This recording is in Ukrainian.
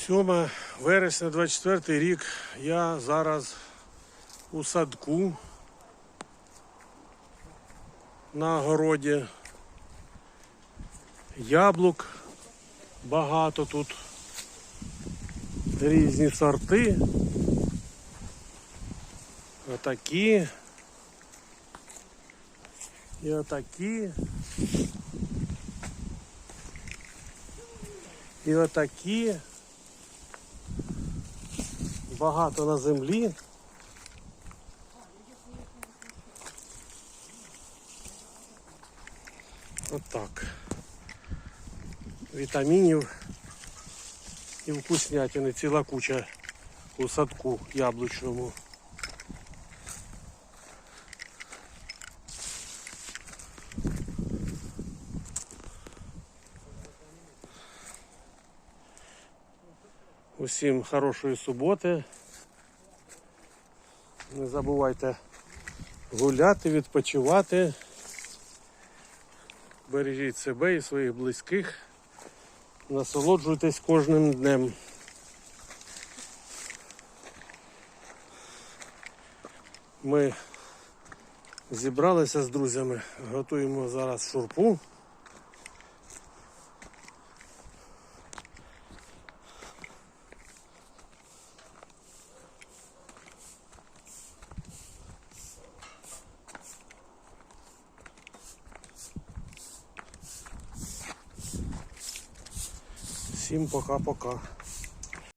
7 вересня 24 рік. Я зараз у садку на городі. Яблук багато тут. Різні сорти. Отакі. І отакі. І отакі. Багато на землі. Отак. Вітамінів і вкуснятини, ціла куча у садку яблучному. Усім хорошої суботи. Не забувайте гуляти, відпочивати. Бережіть себе і своїх близьких. Насолоджуйтесь кожним днем. Ми зібралися з друзями, готуємо зараз шурпу. Всім пока-пока.